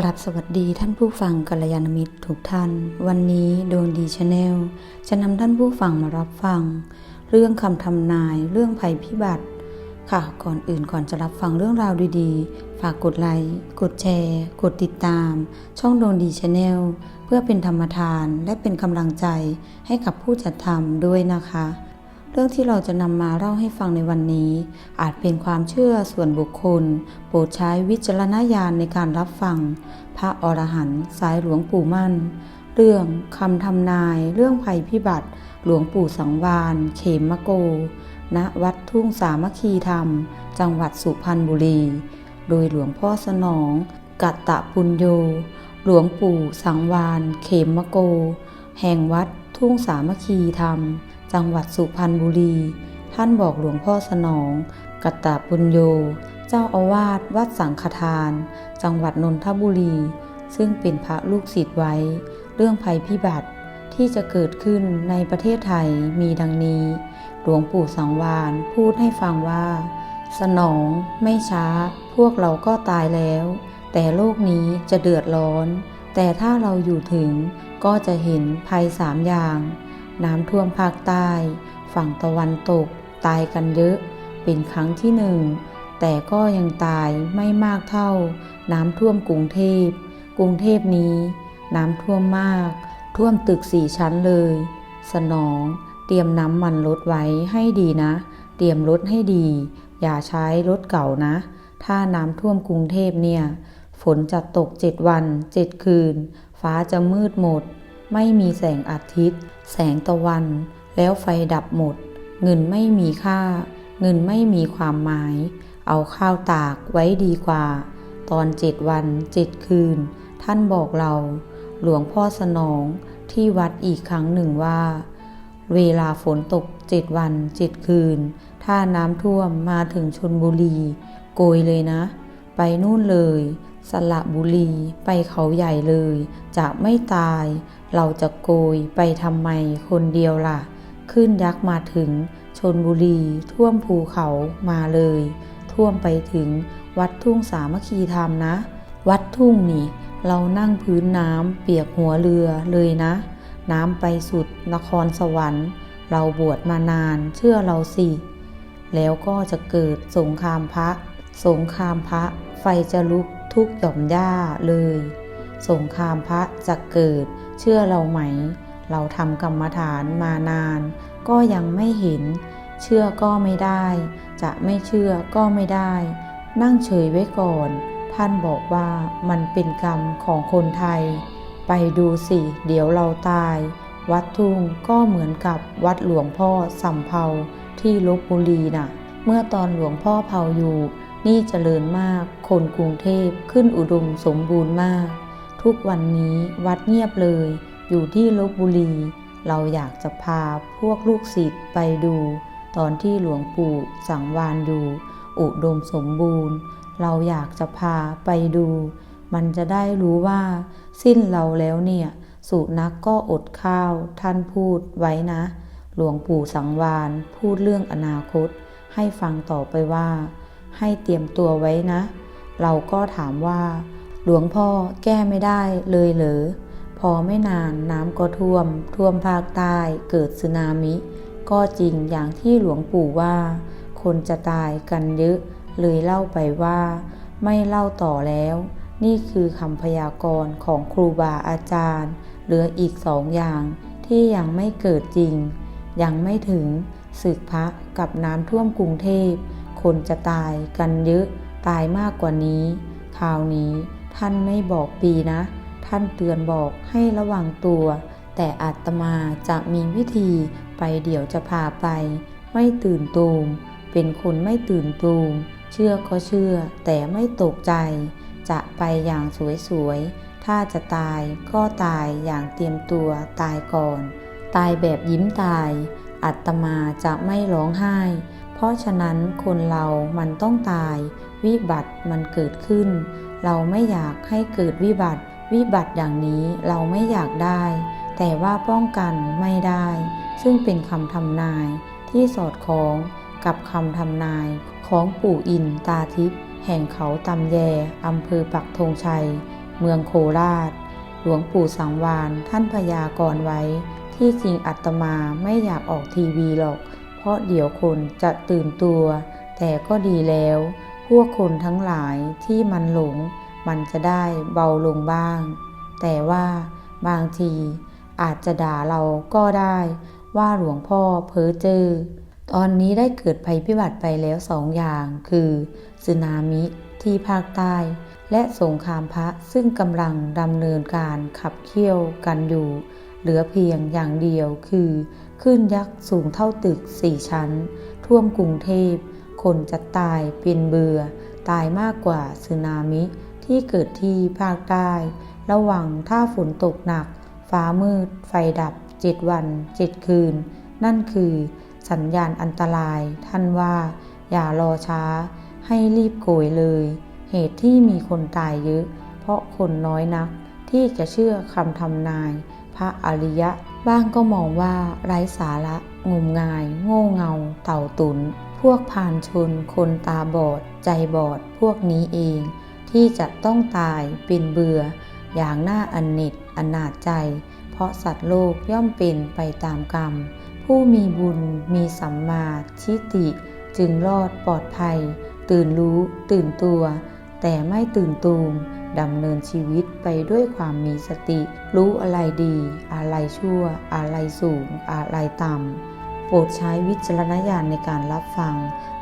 กราบสวัสดีท่านผู้ฟังกัลยาณมิตรทุกท่าน วันนี้ดวงดีชาแนลจะนำท่านผู้ฟังมารับฟัง เรื่องคำทำนายเรื่องภัยพิบัติ ค่ะก่อนอื่นก่อนจะรับฟังเรื่องราวดีๆ ฝากกดไลค์กดแชร์ กดติดตาม ช่องดวงดีชาแนลเพื่อเป็นธรรมทานและเป็นกำลังใจให้กับผู้จัดทำด้วยนะคะ เรื่องที่เราจะนำมาเล่าให้ฟังในวันนี้ อาจเป็นความเชื่อส่วนบุคคล โปรดใช้วิจารณญาณในการรับฟัง พระอรหันต์สายหลวงปู่มั่น เรื่องคำทำนาย เรื่องภัยพิบัติ หลวงปู่สังวาน เขมมะโก ณ วัดทุ่งสามัคคีธรรม จังหวัดสุพรรณบุรี โดยหลวงพ่อสนอง กัตตะปุญโย หลวงปู่สังวาน เขมมะโก แห่งวัดทุ่งสามัคคีธรรม จังหวัดสุพรรณบุรี ท่านบอกหลวงพ่อสนอง กัตตะปุญโย เจ้าอาวาสวัดสังฆทาน จังหวัดนนทบุรี ซึ่งเป็นพระลูกศิษย์ไว้ เรื่องภัยพิบัติที่จะเกิดขึ้นในประเทศไทยมีดังนี้ หลวงปู่สังวานพูดให้ฟังว่า สนองไม่ช้า พวกเราก็ตายแล้ว แต่โลกนี้จะเดือดร้อน แต่ถ้าเราอยู่ถึงก็จะเห็นภัยสามอย่าง น้ำท่วมภาคใต้ ฝั่งตะวันตก ตายกันเยอะ เป็นครั้งที่หนึ่ง แต่ก็ยังตายไม่มากเท่า น้ำท่วมกรุงเทพ กรุงเทพนี้ น้ำท่วมมาก ท่วมตึกสี่ชั้นเลย สนอง เตรียมน้ำมันรถไว้ให้ดีนะ เตรียมรถให้ดี อย่าใช้รถเก่านะ ถ้าน้ำท่วมกรุงเทพเนี่ย ฝนจะตกเจ็ดวันเจ็ดคืน ฟ้าจะมืดหมด ไม่มีแสงอาทิตย์ แสงตะวัน แล้วไฟดับหมด เงินไม่มีค่า เงินไม่มีความหมาย เอาข้าวตากไว้ดีกว่า ตอนเจ็ดวันเจ็ดคืน ท่านบอกเรา หลวงพ่อสนองที่วัดอีกครั้งหนึ่งว่า เวลาฝนตกเจ็ดวันเจ็ดคืน ถ้าน้ำท่วมมาถึงชนบุรี โกยเลยนะ ไปนู่นเลย สระบุรีไปเขาใหญ่เลย จะไม่ตาย เราจะโกยไปทำไมคนเดียวล่ะ ขึ้นยักษ์มาถึงชนบุรีท่วมภูเขามาเลย ท่วมไปถึงวัดทุ่งสามัคคีธรรมนะ วัดทุ่งนี่ เรานั่งพื้นน้ำเปียกหัวเรือเลยนะ น้ำไปสุดนครสวรรค์ เราบวชมานานเชื่อเราสิ แล้วก็จะเกิดสงครามพระ สงครามพระไฟจะลุก ทุกหย่อมหญ้าเลย สงครามพระจะเกิด เชื่อเราไหม เราทำกรรมฐานมานาน ก็ยังไม่เห็น เชื่อก็ไม่ได้ จะไม่เชื่อก็ไม่ได้ นั่งเฉยไว้ก่อน ท่านบอกว่ามันเป็นกรรมของคนไทย ไปดูสิ เดี๋ยวเราตาย วัดทุ่งก็เหมือนกับวัดหลวงพ่อสำเภาที่ลบบุรีน่ะ เมื่อตอนหลวงพ่อเผาอยู่ นี่เจริญมาก คนกรุงเทพขึ้นอุดมสมบูรณ์มาก ทุกวันนี้วัดเงียบเลย อยู่ที่ลบบุรี เราอยากจะพาพวกลูกศิษย์ไปดู ตอนที่หลวงปู่สังวานอยู่ อุดมสมบูรณ์ เราอยากจะพาไปดู มันจะได้รู้ว่า สิ้นเราแล้วเนี่ย สุนัขกก็อดข้าว ท่านพูดไว้นะ หลวงปู่สังวานพูดเรื่องอนาคต ให้ฟังต่อไปว่า ให้เตรียมตัวไว้นะ เราก็ถามว่า หลวงพ่อแก้ไม่ได้เลยเหรอ พอไม่นานน้ำก็ท่วม ท่วมภาคใต้เกิดสึนามิ ก็จริงอย่างที่หลวงปู่ว่า คนจะตายกันเยอะ เลยเล่าไปว่า ไม่เล่าต่อแล้ว นี่คือคำพยากรณ์ของครูบาอาจารย์ เหลืออีกสองอย่างที่ยังไม่เกิดจริง ยังไม่ถึงศึกพระกับน้ำท่วมกรุงเทพ คนจะตายกันเยอะตายมากกว่านี้คราวนี้ท่านไม่บอกปีนะ ท่านเตือนบอกให้ระวังตัว แต่อาตมาจะมีวิธีไปเดี๋ยวจะพาไป ไม่ตื่นตูม เป็นคนไม่ตื่นตูม เชื่อก็เชื่อ แต่ไม่ตกใจ จะไปอย่างสวยๆ ถ้าจะตายก็ตายอย่างเตรียมตัวตายก่อน ตายแบบยิ้มตาย อัตมาจะไม่ร้องไห้ เพราะฉะนั้นคนเรามันต้องตาย วิบัติมันเกิดขึ้น เราไม่อยากให้เกิดวิบัติ วิบัติอย่างนี้เราไม่อยากได้ แต่ว่าป้องกันไม่ได้ ซึ่งเป็นคำทำนายที่สอดคล้องกับคำทำนายของปู่อินตาทิพย์แห่งเขาตำแยอำเภอปักธงชัย เมืองโคราช หลวงปู่สังวานท่านพยากรณ์ไว้ ที่จริงอัตมาไม่อยากออกทีวีหรอก เพราะเดี๋ยวคนจะตื่นตัว แต่ก็ดีแล้ว พวกคนทั้งหลายที่มันหลง มันจะได้เบาลงบ้าง แต่ว่าบางทีอาจจะด่าเราก็ได้ว่าหลวงพ่อเพ้อเจ้อตอนนี้ได้เกิดภัยพิบัติไปแล้วสองอย่าง คือสึนามิที่ภาคใต้ และสงครามพระซึ่งกำลังดำเนินการขับเคี่ยวกันอยู่ เหลือเพียงอย่างเดียวคือ ขึ้นยักษ์สูงเท่าตึกสี่ชั้น ท่วมกรุงเทพ คนจะตายเป็นเบื่อ ตายมากกว่าสึนามิที่เกิดที่ภาคใต้ ระวังถ้าฝนตกหนัก ฟ้ามืด ไฟดับเจ็ดวันเจ็ดคืน นั่นคือสัญญาณอันตราย ท่านว่า อย่ารอช้า ให้รีบโกยเลย เหตุที่มีคนตายเยอะ เพราะคนน้อยนักที่จะเชื่อคำทำนาย พระอริยะ บ้างก็มองว่าไร้สาระ งมงาย โง่เงา เต่าตุน พวกพานชน คนตาบอด ใจบอด พวกนี้เอง ที่จะต้องตายเป็นเบื่อ อย่างน่าอันนิดอนาจใจ เพราะสัตว์โลกย่อมเป็นไปตามกรรม ผู้มีบุญมีสัมมาทิฏฐิจึงรอดปลอดภัย ตื่นรู้ตื่นตัว แต่ไม่ตื่นตูม ดำเนินชีวิตไปด้วยความมีสติ รู้อะไรดี อะไรชั่ว อะไรสูง อะไรต่ำ โปรดใช้วิจารณญาณในการรับฟัง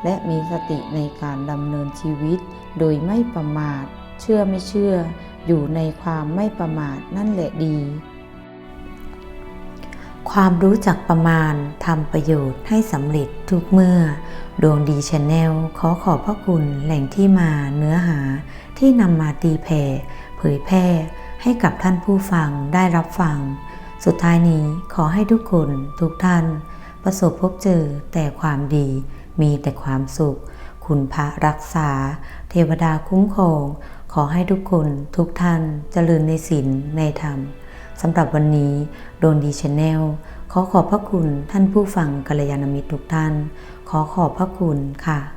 และมีสติในการดำเนินชีวิต โดยไม่ประมาท เชื่อไม่เชื่อ อยู่ในความไม่ประมาทนั่นแหละดี ความรู้จักประมาณทำประโยชน์ให้สำเร็จทุกเมื่อ ดวงดีชาแนลขอขอบพระคุณแหล่งที่มาเนื้อหา ที่นำมาตีแผ่เผยแพร่ให้กับท่านผู้ฟังได้รับฟัง สุดท้ายนี้ขอให้ทุกคนทุกท่าน ประสบพบเจอแต่ความดีมีแต่ความสุข คุณพระรักษา เทวดาคุ้มครอง ขอให้ทุกคนทุกท่านเจริญในศีลในธรรมสำหรับวันนี้โดนดีชแนลขอขอบพระคุณท่านผู้ฟังกัลยาณมิตรทุกท่าน ขอขอบพระคุณค่ะ